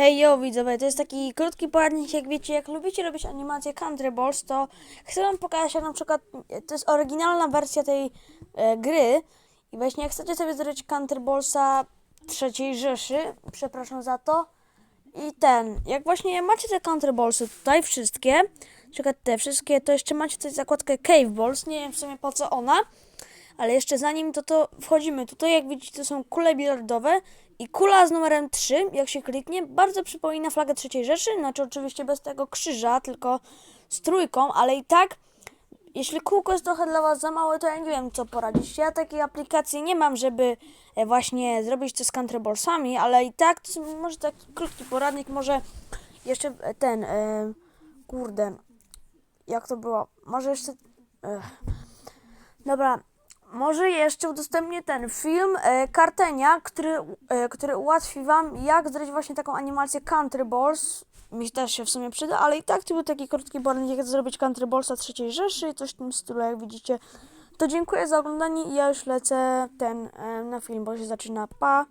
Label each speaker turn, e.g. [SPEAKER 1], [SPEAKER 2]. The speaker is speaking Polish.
[SPEAKER 1] Hej, yo, widzowie, to jest taki krótki poradnik, jak wiecie, jak lubicie robić animację Country Balls, to chcę wam pokazać, jak na przykład, to jest oryginalna wersja tej e, gry i właśnie jak chcecie sobie zrobić Country Ballsa trzeciej Rzeszy, przepraszam za to, i ten, jak właśnie macie te Country Ballsy tutaj, wszystkie, na przykład te wszystkie, to jeszcze macie tutaj zakładkę Cave Balls, nie wiem w sumie po co ona, ale jeszcze zanim to, to wchodzimy tutaj, jak widzicie, to są kule bilardowe i kula z numerem 3, jak się kliknie, bardzo przypomina flagę trzeciej Rzeszy, znaczy oczywiście bez tego krzyża, tylko z trójką, ale i tak, jeśli kółko jest trochę dla Was za małe, to ja nie wiem, co poradzić. Ja takiej aplikacji nie mam, żeby e, właśnie zrobić to z country ballsami, ale i tak, to może taki krótki poradnik, może jeszcze e, ten, e, kurde, jak to było, może jeszcze, ech. dobra, może jeszcze udostępnię ten film e, Kartenia, który, e, który ułatwi Wam, jak zrobić właśnie taką animację Country Balls. Mi też się w sumie przyda, ale i tak to był taki krótki poradnik, jak zrobić Country Ballsa trzeciej Rzeszy, coś w tym stylu, jak widzicie. To dziękuję za oglądanie i ja już lecę ten e, na film, bo się zaczyna. Pa!